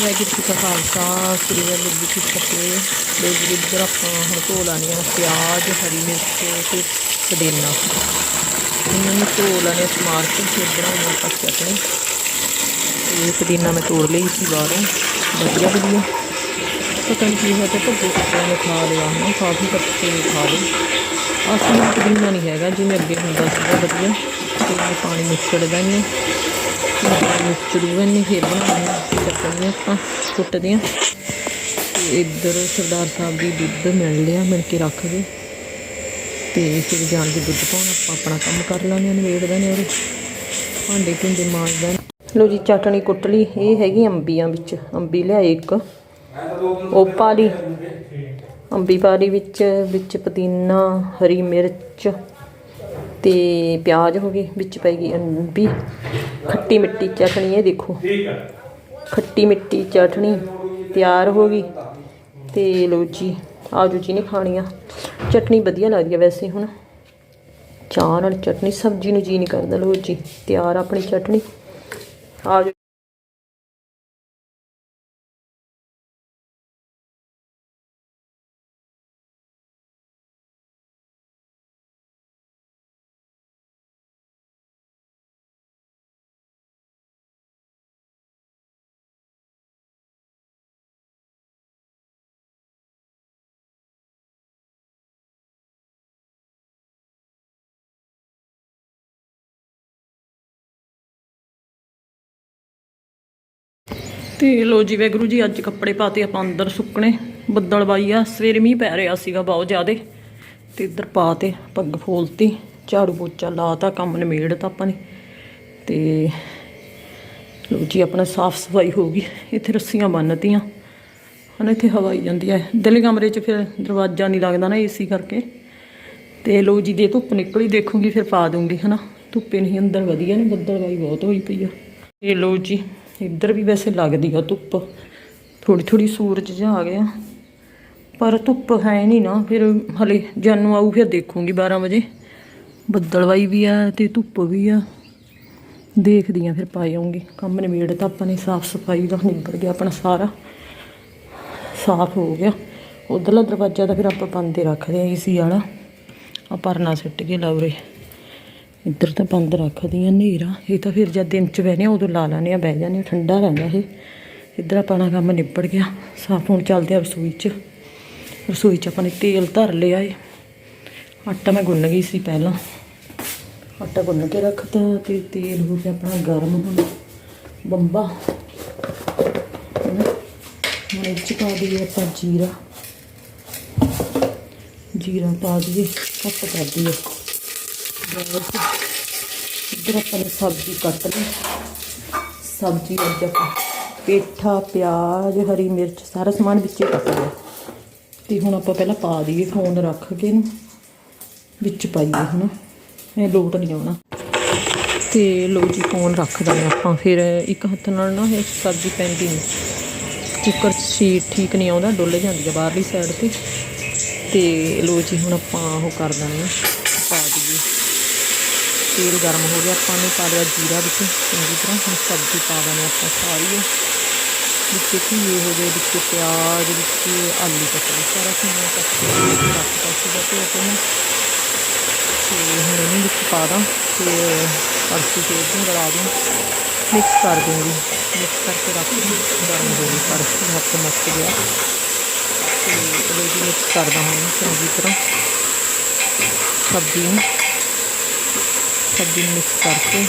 ਵਾਹਿਗੁਰੂ ਜੀ ਕਾ ਖਾਲਸਾ? ਸ੍ਰੀ ਵਾਹਿਗੁਰੂ ਜੀ ਕੀ ਫਤਿਹ। ਲੋ ਜੀ, ਇੱਧਰ ਆਪਾਂ ਹੁਣ ਧੋ ਲਾਉਣੀ ਆ ਪਿਆਜ਼, ਹਰੀ ਮਿਰਚ ਤੇ ਪੁਦੀਨਾ। ਇਹਨਾਂ ਨੂੰ ਧੋ ਲੈਣੇ ਸਮਾਰ ਕੇ ਫਿਰ ਬਣਾਉਣੀ ਆਪਾਂ ਚਟਣੀ ਇਹ ਪੁਦੀਨਾ ਮੈਂ ਤੋੜ ਲਈ ਸੀ ਬਾਹਰੋਂ। ਵਧੀਆ ਵਧੀਆ। ਪਤਾ ਨਹੀਂ ਕੀ ਹੋਇਆ ਤੇ ਭੱਜੇ ਕੁੱਤਿਆਂ ਨੇ ਖਾ ਲਿਆ ਹਨਾ ਕਾਫੀ ਕੱਟੇ ਨੇ ਖਾ ਲਏ ਅਸਲੀ ਪੁਦੀਨਾ ਨਹੀਂ ਹੈਗਾ ਜਿਵੇਂ ਅੱਗੇ ਹੁੰਦਾ ਸੀਗਾ, ਵਧੀਆ। ਤੇ ਇਹ ਪਾਣੀ ਨਿਚੜਦਾ ਨਹੀਂ ਨਿਚੜੂਗਾ ਨਹੀਂ ਫਿਰ ਬਣਾਉਣੀ ਚੱਕਣੀ ਆਪਾਂ ਕੁੱਟਦੇ ਤੇ ਇੱਧਰ ਸਰਦਾਰ ਸਾਹਿਬ ਦੀ ਦੁੱਧ ਮਿਲ ਲਿਆ, ਮਿਲ ਕੇ ਰੱਖ ਗਏ। ਤੇ ਫਿਰ ਜਾਣ ਕੇ ਦੁੱਧ ਪਾਉਣ, ਆਪਾਂ ਆਪਣਾ ਕੰਮ ਕਰ ਲਾਂਗੇ ਨਵੇੜਦਾ ਨੇ ਉਹਦੇ ਭਾਂਡੇ ਭੁੰਡੇ ਮਾਂਜਦਾ ਲੋ ਜੀ, ਚਟਣੀ ਕੁੱਟ ਲਈ, ਇਹ ਹੈਗੀ ਅੰਬੀਆਂ ਵਿੱਚ। ਅੰਬੀ ਲਿਆਏ ਇੱਕ। ਉਹ ਪਾ ਲਈ ਅੰਬੀ ਪਾਰੀ ਵਿੱਚ ਵਿੱਚ ਪੁਦੀਨਾ, ਹਰੀ ਮਿਰਚ ਤੇ ਪਿਆਜ਼ ਹੋ ਗਏ, ਵਿੱਚ ਪੈ ਗਈ ਅੰਬੀ। ਖੱਟੀ ਮਿੱਟੀ ਚਟਣੀ ਇਹ ਦੇਖੋ। ਖੱਟੀ ਮਿੱਟੀ ਚਟਣੀ ਤਿਆਰ ਹੋ ਗਈ। ਤੇ ਲੋ ਜੀ ਆਜੋ ਜੀ ਨੇ ਖਾਣੀਆਂ। ਚਟਣੀ ਵਧੀਆ ਲੱਗਦੀ ਹੈ ਵੈਸੇ ਹੁਣ। ਚਾਹ ਨਾਲ ਚਟਣੀ, ਸਬਜ਼ੀ ਨੂੰ ਜੀ ਨਹੀਂ ਕਰਦਾ ਲੋ ਜੀ, ਤਿਆਰ ਆਪਣੀ ਚਟਣੀ। ਆਜੋ ਤੇ ਲੋ ਜੀ ਵੈਗਰੂ ਜੀ, ਅੱਜ ਕੱਪੜੇ ਪਾਤੇ ਆਪਾਂ ਅੰਦਰ ਸੁੱਕਣੇ। ਬੱਦਲਬਾਈ ਆ, ਸਵੇਰੇ ਮੀਂਹ ਪੈ ਰਿਹਾ ਸੀਗਾ ਬਹੁਤ ਜ਼ਿਆਦੇ। ਤੇ ਇੱਧਰ ਪਾਤੇ ਪੱਗ ਫੋਲਤੀ, ਝਾੜੂ ਪੋਚਾ ਲਾਤਾ ਕੰਮ ਨਿਮੇੜਤਾ ਆਪਾਂ ਨੇ। ਤੇ ਲੋ ਜੀ, ਆਪਣਾ ਸਾਫ਼ ਸਫ਼ਾਈ ਹੋ ਗਈ। ਇੱਥੇ ਰੱਸੀਆਂ ਬੰਨਤੀਆਂ। ਹਨਾ, ਇੱਥੇ ਹਵਾ ਆਈ ਜਾਂਦੀ ਹੈ ਦਿੱਲੀ ਕਮਰੇ 'ਚ ਫਿਰ ਦਰਵਾਜ਼ਾ ਨਹੀਂ ਲੱਗਦਾ ਨਾ ਏਸੀ ਕਰਕੇ। ਤੇ ਲੋ ਜੀ ਦੇ ਧੁੱਪ ਨਿਕਲੀ ਦੇਖੂਗੀ, ਫਿਰ ਪਾ ਦੂੰਗੀ, ਹਨਾ। ਧੁੱਪੇ ਨਹੀਂ, ਅੰਦਰ ਵਧੀਆ ਨੇ, ਬੱਦਲਬਾਈ ਬਹੁਤ ਹੋਈ ਪਈ ਆ। ਇਹ ਲੋ ਜੀ ਇੱਧਰ ਵੀ ਵੈਸੇ ਲੱਗਦੀ ਆ ਧੁੱਪ। ਥੋੜੀ ਥੋੜੀ ਸੂਰਜ ਜਿਹਾ ਆ ਗਿਆ। ਪਰ ਧੁੱਪ ਹੈ ਨਹੀਂ ਨਾ, ਫਿਰ ਹਲੇ ਜਾਨੂੰ ਆਊ, ਫਿਰ ਦੇਖੂੰਗੀ 12 ਵਜੇ। ਬੱਦਲਵਾਈ ਵੀ ਆ ਤੇ ਧੁੱਪ ਵੀ ਆ। ਦੇਖਦੀ ਆ ਫਿਰ ਪਾ ਆਉਂਗੀ ਕੰਮ ਨਿਬੇੜ ਤਾਂ ਆਪਾਂ ਨੇ ਸਾਫ਼ ਸਫ਼ਾਈ ਦਾ ਨਿਬੜ ਗਿਆ ਆਪਣਾ ਸਾਰਾ। ਸਾਫ਼ ਹੋ ਗਿਆ। ਉਧਰਲਾ ਦਰਵਾਜ਼ਾ ਤਾਂ ਫਿਰ ਆਪਾਂ ਬੰਦ ਹੀ ਰੱਖਦੇ ਆ, ਏਸੀ ਵਾਲਾ। ਆ ਪਰਨਾ ਸਿੱਟ ਕੇ ਲਵਰੇ ਇੱਧਰ ਤਾਂ ਬੰਦ ਰੱਖਦੀ ਆ ਹਨੇਰਾ। ਇਹ ਤਾਂ ਫਿਰ ਜਦ ਦਿਨ ਚ ਬਹਿਨੇ ਆ, ਉਦੋਂ ਲਾ ਲੈਣੇ ਆ, ਬਹਿ ਜਾਂਦੇ ਆ, ਠੰਡਾ ਰਹਿੰਦਾ ਇਹ। ਇੱਧਰ ਆਪਣਾ ਕੰਮ ਨਿਬੜ ਗਿਆ। ਸਾਫ਼ ਹੁਣ ਚੱਲਦੇ ਆ ਰਸੋਈ ਚ। ਰਸੋਈ ਚ ਆਪਾਂ ਨੇ ਤੇਲ ਧਰ ਲਿਆ ਏ। ਆਟਾ ਮੈਂ ਗੁੰਨ ਗਈ ਸੀ ਪਹਿਲਾਂ। ਆਟਾ ਗੁੰਨ ਕੇ ਰੱਖਤਾ ਤੇ ਤੇਲ ਹੋ ਗਿਆ ਆਪਣਾ ਗਰਮ ਹੁਣ। ਬੰਬਾ। ਹੁਣ ਇਹ ਚ ਪਾ ਦਈਏ ਆਪਾਂ ਜੀਰਾ। ਜੀਰਾ ਪਾ ਦਈਏ ਕੱਟ ਕਰ ਦਈਏ। ਇੱਧਰ ਆਪਾਂ ਨੇ ਸਬਜ਼ੀ ਕੱਟ ਲਈ। ਸਬਜ਼ੀ ਅੱਜ ਆਪਾਂ ਪੇਠਾ, ਪਿਆਜ਼, ਹਰੀ ਮਿਰਚ ਸਾਰਾ ਸਮਾਨ ਵਿੱਚੇ ਕੱਟ ਲਿਆ। ਤੇ ਹੁਣ ਆਪਾਂ ਪਹਿਲਾਂ ਪਾ ਦਈਏ ਫੋਨ ਰੱਖ ਕੇ ਨੂੰ ਵਿੱਚ ਪਾਈਏ ਹਨਾ ਇਹ ਲੋਟ ਨਹੀਂ ਆਉਣਾ। ਤੇ ਲੋ ਜੀ ਫੋਨ ਰੱਖ ਦਾਂਗੇ ਆਪਾਂ। ਫਿਰ ਇੱਕ ਹੱਥ ਨਾਲ ਨਾ ਇਹ ਸਬਜ਼ੀ ਪੈਂਦੀ ਨਹੀਂ ਕੁੱਕਰ 'ਚ ਸੀਟ ਠੀਕ ਨਹੀਂ ਆਉਂਦਾ, ਡੁੱਲ ਜਾਂਦੀ ਆ ਬਾਹਰਲੀ ਸਾਈਡ ਤੇ। ਤੇ ਲੋ ਜੀ, ਹੁਣ ਆਪਾਂ ਉਹ ਕਰ ਦਾਂਗੇ ਆ ਤੇਲ ਗਰਮ ਹੋ ਗਿਆ, ਆਪਾਂ ਨੇ ਪਾ ਲਿਆ ਜੀਰਾ ਵਿੱਚ, ਚੰਗੀ ਤਰ੍ਹਾਂ। ਹੁਣ ਸਬਜ਼ੀ ਪਾ ਦਾਂਗੇ ਆਪਾਂ ਸਾਰੀ। ਵਿੱਚ ਘੀਏ ਹੋ ਗਏ ਵਿੱਚ ਪਿਆਜ਼, ਵਿੱਚ ਆਲੂ ਕੱਟ ਸਾਰਾ ਸਮਾਨ ਕੱਟ ਕੇ ਰੱਖਤਾ ਸੀਗਾ ਤੇ ਆਪਾਂ ਨੂੰ। ਤੇ ਹੁਣ ਇਹਨੂੰ ਵਿੱਚ ਪਾ ਦਾਂ, ਤੇ ਕੜਛੀ ਤੇ ਇਹਨੂੰ ਗਲਾ ਦੂੰ। ਮਿਕਸ ਕਰ ਦੂੰਗੀ। ਮਿਕਸ ਕਰਕੇ ਰੱਖ ਦੂੰ ਗਰਮ ਹੋ ਗਈ ਕੜਛੀ ਹੱਥ ਮੱਚ ਗਿਆ। ਤੇ ਇਹਨੂੰ ਵੀ ਮਿਕਸ ਕਰਦਾ ਹਾਂ ਚੰਗੀ ਤਰ੍ਹਾਂ। ਸਬਜ਼ੀ ਨੂੰ ਸਬਜ਼ੀ ਨੂੰ ਮਿਕਸ ਕਰਕੇ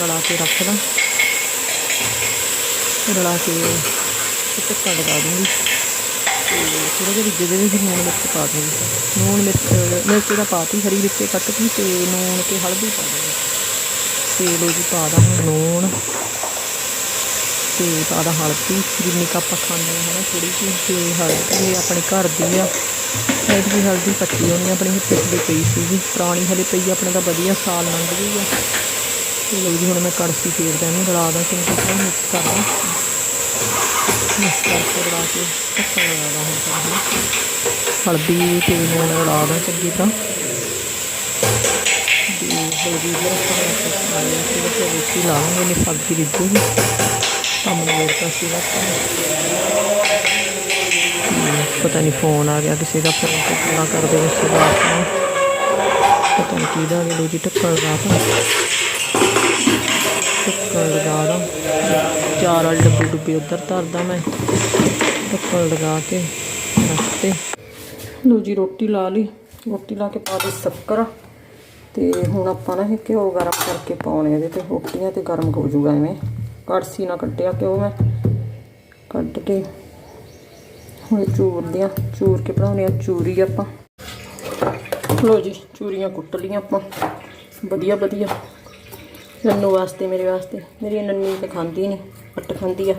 ਰਲਾ ਕੇ ਰੱਖ ਦਾਂ ਰਲਾ ਕੇ ਢੱਕਾ ਲਗਾ ਦੂੰਗੀ। ਤੇ ਥੋੜਾ ਜਿਹਾ ਜਿਹਦੇ ਵਿੱਚ ਲੂਣ ਮਿਰਚ ਪਾ ਦੂੰਗੀ। ਲੂਣ ਮਿਰਚ ਮਿਰਚ ਦਾ ਪਾਤੀ ਹਰੀ ਮਿਰਚ ਕੱਟ ਕੇ ਤੇ ਲੂਣ ਤੇ ਹਲਦੀ ਪਾ ਦੂੰਗੀ। ਤੇ ਲੋ ਜੀ ਪਾ ਦਾਂ ਲੂਣ ਤੇ ਪਾ ਦਾਂ ਹਲਦੀ, ਜਿੰਨੀ ਕੁ ਆਪਾਂ ਖਾਂਦੇ ਹਾਂ ਹਨਾ ਥੋੜੀ ਜਿਹੀ, ਤੇ ਹਲਦੀ ਆਪਣੇ ਘਰ ਦੀ ਆ। ਇਹਦੀ ਹਲਦੀ ਪੱਟੀ ਹੋਣੀ ਆਪਣੀ ਪਿਛਲੀ ਪਈ ਸੀਗੀ, ਪੁਰਾਣੀ ਹਲੇ ਪਈ ਆਪਣੇ ਤਾਂ ਵਧੀਆ ਸਾਲ ਲੰਘ ਗਈ ਆ। ਤੇ ਲੋ ਜੀ, ਹੁਣ ਮੈਂ ਕੜਛੀ ਫੇਰਦਾ ਇਹਨੂੰ ਰਲਾ ਦਾਂ ਚੰਗੀ ਤਰ੍ਹਾਂ ਮਿਕਸ ਕਰ ਮਿਕਸ ਕਰਕੇ ਰਲਾ ਕੇ ਢੱਕਣ ਲਗਾ ਦਾਂ ਹੁਣ ਤਾਂ ਹਨਾ ਹਲਦੀ ਤੇ ਲੂਣ ਰਲਾ ਦਾਂ ਚੰਗੀ ਤਰ੍ਹਾਂ। ਤੇ ਹਲਦੀ ਜਿਹੜਾ ਸਾਰਾ ਕੁਝ ਪਾ ਲਿਆ ਰੋਟੀ ਲਾਵਾਂਗੇ ਨੇ ਸਬਜ਼ੀ ਰਿੱਝੂਗੀ। ਕੰਮ ਨਿਬੇੜਤਾ ਸੀਗਾ ਆਪਾਂ। ਨੇ। ਪਤਾ ਨਹੀਂ ਫੋਨ ਆ ਗਿਆ, ਕਿਸੇ ਦਾ ਫੋਨ ਤੇ ਗੱਲਾਂ ਕਰਦੇ ਉਸ ਤੋਂ ਬਾਅਦ ਪਤਾ ਨਹੀਂ ਕਿਹਦਾ ਵੀ ਲੋਜੀ ਟੱਕਰ ਲਗਾ ਤਾ। ਟੱਕਰ ਲਗਾ ਦਾ। ਚਾਰ ਵਾਲੇ ਡੱਬੇ ਡੁੱਬੇ ਉੱਧਰ ਧਰਦਾ ਮੈਂ। ਟੱਕਰ ਲਗਾ ਕੇ ਰੱਖਤੇ ਲੋ ਜੀ ਰੋਟੀ ਲਾ ਲਈ। ਰੋਟੀ ਲਾ ਕੇ ਪਾ ਦੇ ਸ਼ੱਕਰ। ਤੇ ਹੁਣ ਆਪਾਂ ਨਾ ਇਹ ਘਿਓ ਗਰਮ ਕਰਕੇ ਪਾਉਣੇ ਇਹਦੇ ਤੇ। ਰੋਟੀਆਂ ਤੇ ਗਰਮ ਹੋ ਜੂਗਾ ਐਵੇਂ। ਕੜਸੀ ਨਾ ਕੱਟਿਆ ਘਿਓ ਮੈਂ। ਕੱਢ ਕੇ ਹੁਣ ਚੂਰਦੇ ਆ, ਚੂਰ ਕੇ ਬਣਾਉਣੇ ਆ ਚੂਰੀ ਆਪਾਂ। ਲੋ ਜੀ, ਚੂਰੀਆਂ ਕੁੱਟ ਲਈਆਂ ਆਪਾਂ। ਵਧੀਆ ਵਧੀਆ। ਨੰਨੂ ਵਾਸਤੇ, ਮੇਰੇ ਵਾਸਤੇ। ਮੇਰੀ ਨੰਨੀ ਤਾਂ ਖਾਂਦੀ ਨਹੀਂ ਅੱਟ ਖਾਂਦੀ ਆ।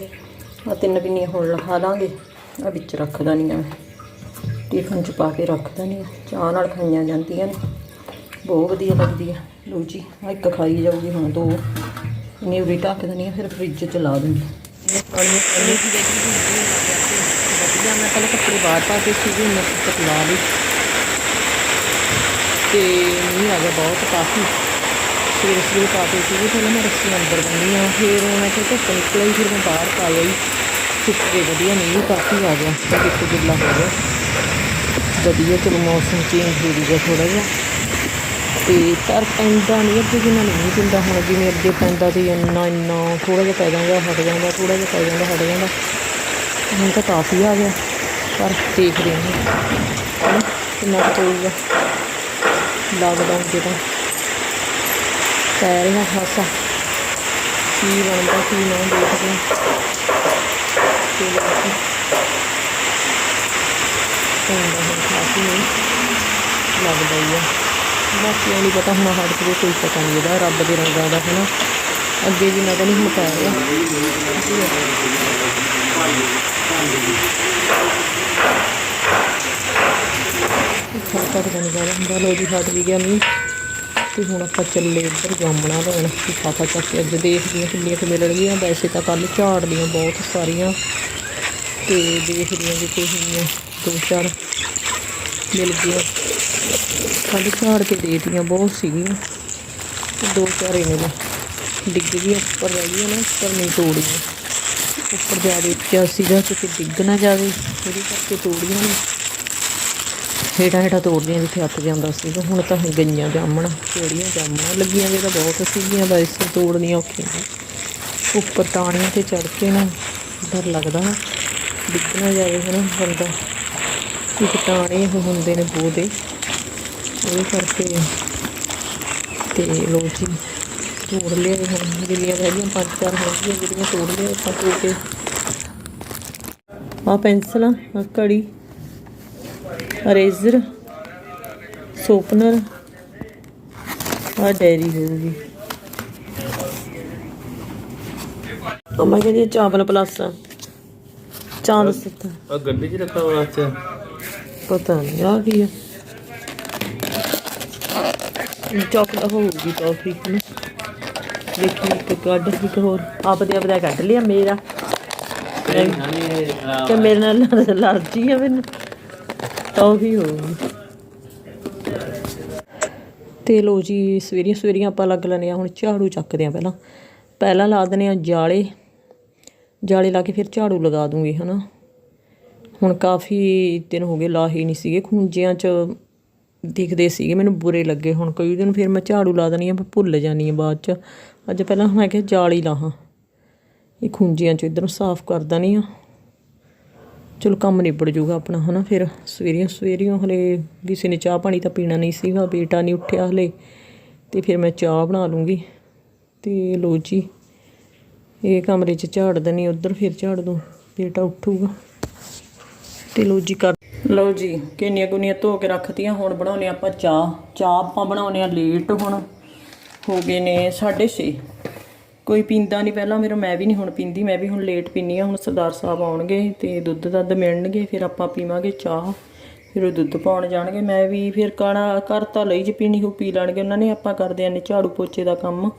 ਆ ਤਿੰਨ ਪਿੰਨੀਆਂ ਹੁਣ ਲਖਾ ਲਾਂਗੇ ਆ ਵਿੱਚ ਰੱਖਦਾ ਨਹੀਂ ਆ ਮੈਂ। ਟਿਫਨ ਚ ਪਾ ਕੇ ਰੱਖਦਾ ਨਹੀਂ ਚਾਹ ਨਾਲ ਖਾਈਆਂ ਜਾਂਦੀਆਂ ਨੇ। ਬਹੁਤ ਵਧੀਆ ਲੱਗਦੀ ਆ। ਲੋ ਜੀ ਆ ਇੱਕ ਖਾਈ ਜਾਊਗੀ ਹੁਣ ਦੋ। ਇਹਨੇ ਉਰੀ ਢੱਕ ਦੇਣੀ ਆ, ਫਿਰ ਫ੍ਰਿਜ ਚ ਲਾ ਦੂੰਗੀ ਇਹ ਮੈਂ ਪਹਿਲਾਂ ਕੱਪੜੇ ਬਾਹਰ ਪਾ ਕੇ ਸੀਗੇ ਮੈਂ ਤੱਕ ਲਾ ਲਈ। ਤੇ ਮੀਂਹ ਆ ਗਿਆ ਬਹੁਤ ਕਾਫੀ। ਸਵੇਰੇ ਸਵੇਰੇ ਪਾ ਕੇ ਸੀਗੇ, ਪਹਿਲਾਂ ਮੈਂ ਰੱਸੀ ਅੰਦਰ ਬੰਨੀ ਆ। ਫਿਰ ਮੈਂ ਕਿਹਾ ਧੁੱਪ ਨਿਕਲੀ, ਫਿਰ ਮੈਂ ਬਾਹਰ ਪਾ ਆਈ। ਸੁੱਕ ਗਏ ਵਧੀਆ ਨਹੀਂ ਕਾਫੀ ਆ ਗਿਆ। ਤੇ ਇੱਕ ਗਿੱਲਾ ਹੋ ਗਿਆ। ਵਧੀਆ, ਚਲੋ ਮੌਸਮ ਚੇਂਜ ਹੋ ਗਿਆ ਥੋੜਾ ਜਿਹਾ। ਤੇ ਪਰ ਪੈਂਦਾ ਨਹੀਂ ਅੱਗੇ ਜਿੰਨਾ ਨਹੀਂ ਪੈਂਦਾ ਹੁਣ, ਜਿਵੇਂ ਅੱਗੇ ਪੈਂਦਾ ਤੇ ਇੰਨਾ ਇੰਨਾ ਥੋੜਾ ਜਿਹਾ ਪੈ ਜਾਂਦਾ, ਹਟ ਜਾਂਦਾ ਥੋੜਾ ਜਿਹਾ ਪੈ ਜਾਂਦਾ, ਹਟ ਜਾਂਦਾ। ਹੁਣ ਤਾਂ ਕਾਫੀ ਆ ਗਿਆ, ਪਰ ਦੇਖਦੇ ਹਾਂ ਕਿੰਨਾ ਕੁ ਪਊਗਾ ਲੱਗਦਾ ਅੱਗੇ ਤਾਂ ਪੈ ਰਿਹਾ ਹਾਸਾ, ਕੀ ਬਣਦਾ, ਕੀ ਨਾ ਦੇਖਦੇ ਹਾਂ। ਤੇ ਹੁਣ ਕਾਫੀ ਨਹੀਂ ਲੱਗਦਾ ਹੀ ਆ। ਬਾਕੀ ਇਹ ਨਹੀਂ ਪਤਾ ਹੁਣ ਹਟ ਕੇ ਕੋਈ ਪਤਾ ਨਹੀਂ ਇਹਦਾ, ਰੱਬ ਦੇ ਰੰਗਾਂ ਦਾ ਨਾ ਅੱਗੇ ਵੀ ਮੈਂ ਤਾਂ ਨਹੀਂ ਹੁਣ ਪੈ ਰਿਹਾ ਫ਼ਰਕ ਨਹੀਂ ਜ਼ਿਆਦਾ ਹੁੰਦਾ ਲੋ ਜੀ ਹਟ ਵੀ ਗਿਆ ਮੀਂਹ ਤੇ ਹੁਣ ਆਪਾਂ ਚੱਲੇ ਇੱਧਰ ਜਾਮਣਾ ਲੈਣ ਲਿਫਾਫਾ ਚੱਕ ਕੇ ਅੱਜ ਦੇਖਦੇ ਹਾਂ ਕਿੰਨੀਆਂ ਕੁ ਮਿਲਣਗੀਆਂ ਵੈਸੇ ਤਾਂ ਕੱਲ ਝਾੜ ਲੀਆਂ ਬਹੁਤ ਸਾਰੀਆਂ ਤੇ ਦੇਖਦੇ ਹਾਂ ਜੇ ਕੋਈ ਦੋ ਚਾਰ ਮਿਲ ਗਈਆਂ ਕੱਲ ਝਾੜ ਕੇ ਦੇਤੀਆਂ ਬਹੁਤ ਸੀਗੀਆਂ ਦੋ ਚਾਰ ਇਹਨਾਂ ਦੇ ਡਿੱਗ ਗਈਆਂ ਉੱਪਰ ਰਹਿ ਗਈਆਂ ਨਾ ਉੱਪਰ ਨਹੀਂ ਤੋੜੀਆਂ ਉੱਪਰ ਜ਼ਿਆਦਾ ਉੱਚਾ ਸੀਗਾ ਕਿ ਡਿੱਗ ਨਾ ਜਾਵੇ, ਉਹਦੇ ਕਰਕੇ ਤੋੜੀਆਂ ਨੇ। ਹੇਠਾਂ ਹੇਠਾਂ ਤੋੜਦੀਆਂ ਜਿੱਥੇ ਹੱਥ ਜਾਂਦਾ ਸੀਗਾ ਹੁਣ ਤਾਂ ਗਈਆਂ ਜਾਮਣ, ਕਿਹੜੀਆਂ ਜਾਮਣ ਲੱਗੀਆਂ ਵੀ ਤਾਂ ਬਹੁਤ ਸੀਗੀਆਂ ਦਾ ਇਸ ਤੋੜਨੀਆਂ ਔਖੀਆਂ ਉੱਪਰ ਟਾਣੀਆਂ ਤੇ ਚੜ ਕੇ ਨਾ ਡਰ ਲੱਗਦਾ ਨਾ, ਡਿੱਗ ਨਾ ਜਾਵੇ ਹਨਾ ਬੰਦਾ। ਇੱਕ ਟਾਣੇ ਹੁੰਦੇ ਨੇ ਬੋਦੇ ਉਹਦੇ ਕਰਕੇ ਤੇ ਲੋ ਜੀ ਤੋੜ ਲਿਆ ਹੁਣ ਜਿਹੜੀਆਂ ਰਹਿ ਗਈਆਂ ਪੰਜ ਚਾਰ ਹੋਣਗੀਆਂ ਜਿਹੜੀਆਂ ਤੋੜ ਲਿਆ ਆਪਾਂ ਤੋੜ ਕੇ। ਆ ਪੈਨਸਲਾਂ ਆ ਕੜੀ ਅਰੇਜ਼ਰ ਸੋਪਨਰ ਆ ਡੈਰੀ ਹੋਊਗੀ ਅਮਾ ਕਹਿੰਦੀ ਚਾਵਲ ਪਲੱਸ ਚਾਂਦ ਸਤਾ। ਆ ਗੱਡੀ 'ਚ ਰੱਖਣ ਵਾਸਤੇ ਪਤਾ ਨਹੀਂ ਆ ਕੀ ਹੈ ਚਾਕਲੇਟ ਹੋਊਗੀ ਟੌਫੀ ਹਨਾ ਦੇਖੀ ਇੱਕ ਕੱਢ ਇੱਕ ਹੋਰ ਆਪਦੇ ਆਪਦਾ ਕੱਢ ਲਿਆ ਮੇਰਾ। ਕਿ ਮੇਰੇ ਨਾਲ ਅਲਰਜੀ ਹੈ ਮੈਨੂੰ। ਟੌਫੀ ਹੋਊਗੀ ਤੇ ਲੋ ਜੀ, ਸਵੇਰੀਆਂ ਸਵੇਰੀਆਂ ਆਪਾਂ ਲੱਗ ਲੈਣੇ ਆ ਹੁਣ ਝਾੜੂ ਚੱਕਦੇ ਆ ਪਹਿਲਾਂ। ਪਹਿਲਾਂ ਲਾ ਦਨੇ ਆ ਜਾਲੇ। ਜਾਲੇ ਲਾ ਕੇ ਫਿਰ ਝਾੜੂ ਲਗਾ ਦੂੰਗੀ, ਹਨਾ। ਹੁਣ ਕਾਫੀ ਦਿਨ ਹੋ ਗਏ ਲਾਹੇ ਨਹੀਂ ਸੀਗੇ ਖੂੰਜਿਆਂ 'ਚ ਦਿਖਦੇ ਸੀਗੇ, ਮੈਨੂੰ ਬੁਰੇ ਲੱਗੇ। ਹੁਣ ਕਈ ਦਿਨ ਫਿਰ ਮੈਂ ਝਾੜੂ ਲਾ ਦਣੀ ਆ ਭੁੱਲ ਜਾਨੀ ਆ ਬਾਅਦ 'ਚ। ਅੱਜ ਪਹਿਲਾਂ ਮੈਂ ਕਿਹਾ ਜਾਲ ਜਾਲੀ ਲਾਹਾਂ। ਇਹ ਖੂੰਜਿਆਂ 'ਚੋਂ ਇਧਰੋਂ ਸਾਫ਼ ਕਰ ਦਣੀ ਆ। ਚਲੋ ਕੰਮ ਨਿਬੜ ਜੂਗਾ ਆਪਣਾ, ਹਨਾ ਫਿਰ? ਸਵੇਰੀਆਂ ਸਵੇਰੀਆਂ ਹਲੇ ਕਿਸੇ ਨੇ ਚਾਹ ਪਾਣੀ ਤਾਂ ਪੀਣਾ ਨਹੀਂ ਸੀਗਾ, ਬੇਟਾ ਨਹੀਂ ਉੱਠਿਆ ਹਲੇ। ਤੇ ਫਿਰ ਮੈਂ ਚਾਹ ਬਣਾ ਲੂੰਗੀ। ਤੇ ਲੋ ਜੀ, ਇਹ ਕਮਰੇ 'ਚ ਝਾੜ ਦਣੀ, ਉਧਰ ਫਿਰ ਝਾੜ ਦੋ, ਬੇਟਾ ਉੱਠੂਗਾ। ਤੇ ਲੋ ਜੀ ਕਰ ਲਓ ਜੀ ਕਿੰਨੀਆਂ ਗੁਨੀਆਂ ਧੋ ਕੇ ਰੱਖਤੀਆਂ, ਹੁਣ ਬਣਾਉਣੇ ਆਪਾਂ ਚਾਹ। ਚਾਹ ਆਪਾਂ ਬਣਾਉਣੇ ਆ ਲੇਟ ਹੁਣ। ਹੋ ਗਏ ਨੇ 6:30 ਕੋਈ ਪੀਂਦਾ ਨਹੀਂ ਪਹਿਲਾਂ, ਮੇਰਾ ਮੈਂ ਵੀ ਨਹੀਂ ਹੁਣ ਪੀਂਦੀ, ਮੈਂ ਵੀ ਹੁਣ ਲੇਟ ਪੀਨੀ ਆ ਹੁਣ ਸਰਦਾਰ ਸਾਹਿਬ ਆਉਣਗੇ ਤੇ ਦੁੱਧ ਦੱਧ ਮਿਲਣਗੇ, ਫਿਰ ਆਪਾਂ ਪੀਵਾਂਗੇ ਚਾਹ, ਫਿਰ ਉਹ ਦੁੱਧ ਪਾਉਣ ਜਾਣਗੇ। ਮੈਂ ਵੀ ਫਿਰ ਕਾਣਾ ਤਾਂ ਲਈ ਜੇ ਪੀਣੀ ਹੋ ਪੀ ਲੈਣਗੇ। ਉਹਨਾਂ ਨੇ ਆਪਾਂ ਕਰਦੇ ਆਂ ਝਾੜੂ ਪੋਚੇ ਦਾ ਕੰਮ।